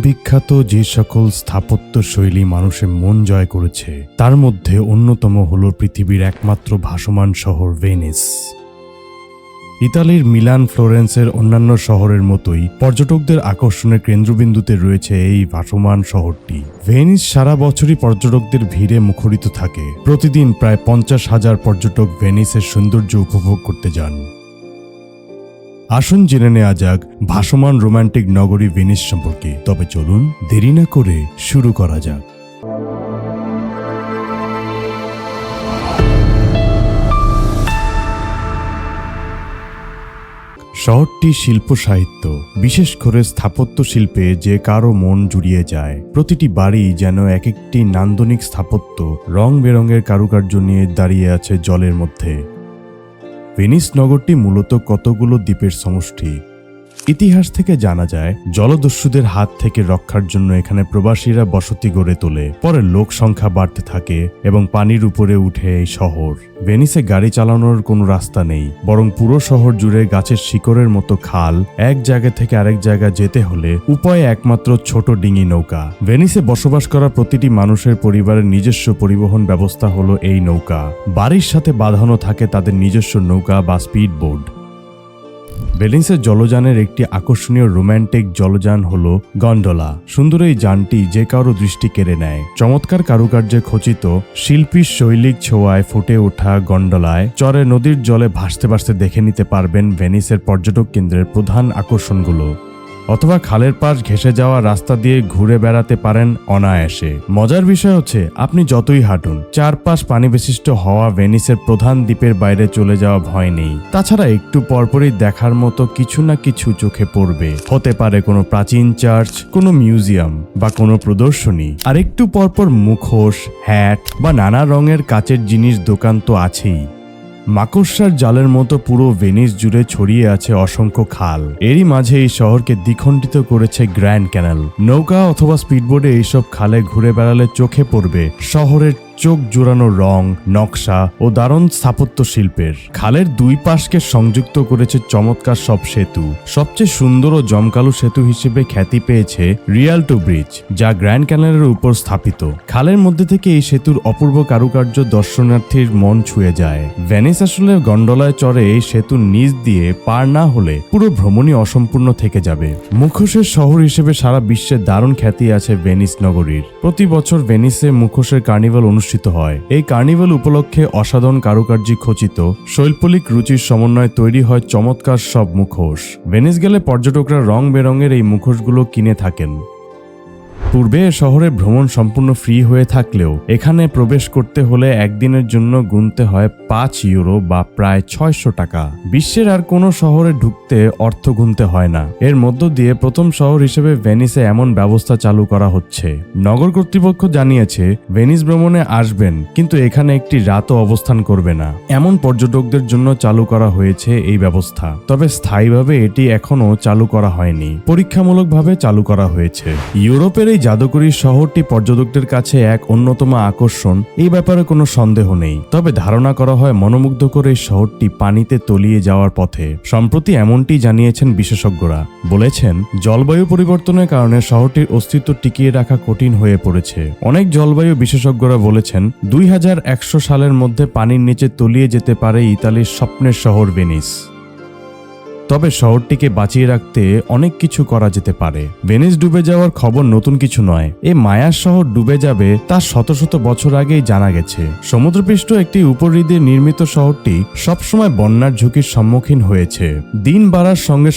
বিখ্যাত যে সকল স্থাপত্য শৈলী মানুষের মন জয় করেছে, তার মধ্যে অন্যতম হল পৃথিবীর একমাত্র ভাসমান শহর ভেনিস। ইতালির মিলান ফ্লোরেন্সের অন্যান্য শহরের মতোই পর্যটকদের আকর্ষণের কেন্দ্রবিন্দুতে রয়েছে এই ভাসমান শহরটি। ভেনিস সারা বছরই পর্যটকদের ভিড়ে মুখরিত থাকে। প্রতিদিন প্রায় পঞ্চাশ হাজার পর্যটক ভেনিসের সৌন্দর্য উপভোগ করতে যান। আসুন জেনে নেওয়া যাক ভাসমান রোমান্টিক নগরী ভেনিস সম্পর্কে। তবে চলুন দেরি না করে শুরু করা যাক। শহরটি শিল্প সাহিত্য। বিশেষ করে স্থাপত্য শিল্পে যে কারও মন জুড়িয়ে যায়। প্রতিটি বাড়ি যেন এক একটি নান্দনিক স্থাপত্য রং বেরঙের কারুকার্য নিয়ে দাঁড়িয়ে আছে জলের মধ্যে। ভেনিস নগরটি মূলত কতগুলো দ্বীপের সমষ্টি? ইতিহাস থেকে জানা যায়, জলদস্যুদের হাত থেকে রক্ষার জন্য এখানে প্রবাসীরা বসতি গড়ে তোলে। পরে লোক সংখ্যা বাড়তে থাকে এবং পানির উপরে উঠে এই শহর। ভেনিসে গাড়ি চালানোর কোনো রাস্তা নেই, বরং পুরো শহর জুড়ে গাছের শিকড়ের মতো খাল। এক জায়গা থেকে আরেক জায়গা যেতে হলে উপায় একমাত্র ছোট ডিঙি নৌকা। ভেনিসে বসবাস করা প্রতিটি মানুষের পরিবারের নিজস্ব পরিবহন ব্যবস্থা হলো এই নৌকা। বাড়ির সাথে বাঁধানো থাকে তাদের নিজস্ব নৌকা বা স্পিড বোর্ড বেলিন্সের জলযানের একটি আকর্ষণীয় রোম্যান্টিক জলযান হল গন্ডোলা। সুন্দর এই যানটি যে কারও দৃষ্টি কেড়ে নেয়। চমৎকার কারুকার্যে খচিত শিল্পীর শৈলিক ছোঁয়ায় ফুটে ওঠা গন্ডোলায় চরে নদীর জলে ভাসতে ভাসতে দেখে নিতে পারবেন ভেনিসের পর্যটক কেন্দ্রের প্রধান আকর্ষণগুলো। অথবা খালের পাশ ঘেসে যাওয়া রাস্তা দিয়ে ঘুরে বেড়াতে পারেন অনায়াসে। মজার বিষয় হচ্ছে, আপনি যতই হাঁটুন, চারপাশ পানি বিশিষ্ট হওয়া ভেনিসের প্রধান দ্বীপের বাইরে চলে যাওয়া ভয় নেই। তাছাড়া একটু পরপরই দেখার মতো কিছু না কিছু চোখে পড়বে। হতে পারে কোনো প্রাচীন চার্চ, কোনো মিউজিয়াম, বা কোনো প্রদর্শনী। আর একটু পরপর মুখোশ, হ্যাট, বা নানা রঙের কাচের জিনিস দোকান তো আছেই। মাকড়সার জালের মতো পুরো ভেনিস জুড়ে ছড়িয়ে আছে অসংখ্য খাল। এরই মাঝে এই শহরকে দ্বিখণ্ডিত করেছে গ্র্যান্ড ক্যানাল। নৌকা অথবা স্পিডবোর্ডে এইসব খালে ঘুরে বেড়ালে চোখে পড়বে শহরের চোখ জোড়ানো রং, নকশা ও দারুণ স্থাপত্য শিল্পের। খালের দুই পাশকে সংযুক্ত করেছে চমৎকার সব সেতু। সবচেয়ে সুন্দর ও জমকালো সেতু হিসেবে খ্যাতি পেয়েছে রিয়ালটো ব্রিজ, যা গ্র্যান্ড ক্যানালের উপর স্থাপিত। খালের মধ্যে থেকে এই সেতুর অপূর্ব কারুকার্য দর্শনার্থীর মন ছুঁয়ে যায়। ভেনিস আসলে গন্ডলায় চড়ে এই সেতুর নিচ দিয়ে পার না হলে পুরো ভ্রমণই অসম্পূর্ণ থেকে যাবে। মুখোশের শহর হিসেবে সারা বিশ্বে দারুণ খ্যাতি আছে ভেনিস নগরীর। প্রতি বছর ভেনিসে মুখোশের কার্নিভাল অনুষ্ঠিত হয়। এই কার্নিভাল উপলক্ষে অসাধারণ কারুকার্য খচিত শৈল্পলিক রুচির সমন্বয়ে তৈরি হয় চমৎকার সব মুখোশ। ভেনিস গেলে পর্যটকরা রং বেরঙের এই মুখোশগুলো কিনে থাকেন। পূর্বে শহরে ভ্রমণ সম্পূর্ণ ফ্রি হয়ে থাকলেও এখানে প্রবেশ করতে হলে একদিনের জন্য গুনতে হয় পাঁচ ইউরো বা প্রায় ছয়শো টাকা। বিশ্বের আর কোনো শহরে ঢুকতে অর্থ গুনতে হয় না। এর মধ্য দিয়ে প্রথম শহর হিসেবে ভেনিসে এমন ব্যবস্থা চালু করা হচ্ছে। নগর কর্তৃপক্ষ জানিয়েছে, ভেনিস ভ্রমণে আসবেন, কিন্তু এখানে একটি রাতও অবস্থান করবে না। এমন পর্যটকদের জন্য চালু করা হয়েছে এই ব্যবস্থা। তবে স্থায়ীভাবে এটি এখনও চালু করা হয়নি। পরীক্ষামূলকভাবে চালু করা হয়েছে। ইউরোপের এই জাদুকরী শহরটি পর্যটকদের কাছে এক অন্যতম আকর্ষণ। এই ব্যাপারে কোনো সন্দেহ নেই। তবে ধারণা করা হয় মনোমুগ্ধকর এই শহরটি পানিতে তলিয়ে যাওয়ার পথে। সম্প্রতি এমনটি জানিয়েছেন বিশেষজ্ঞরা। বলেছেন, জলবায়ু পরিবর্তনের কারণে শহরটির অস্তিত্ব টিকিয়ে রাখা কঠিন হয়ে পড়েছে। অনেক জলবায়ু বিশেষজ্ঞরা বলেছেন, দুই হাজার একশো সালের মধ্যে পানির নিচে তলিয়ে যেতে পারে ইতালির স্বপ্নের শহর ভেনিস। তবে শহরটিকে বাঁচিয়ে রাখতে অনেক কিছু করা যেতে পারে। ভেনিস ডুবে যাওয়ার খবর নতুন কিছু নয়। এই মায়ার শহর ডুবে যাবে তা শত শত বছর আগেই জানা গেছে। সমুদ্রপৃষ্ঠ একটি উপহৃদে নির্মিত শহরটি সবসময় বন্যার ঝুঁকির সম্মুখীন হয়েছে। দিন বাড়ার সঙ্গে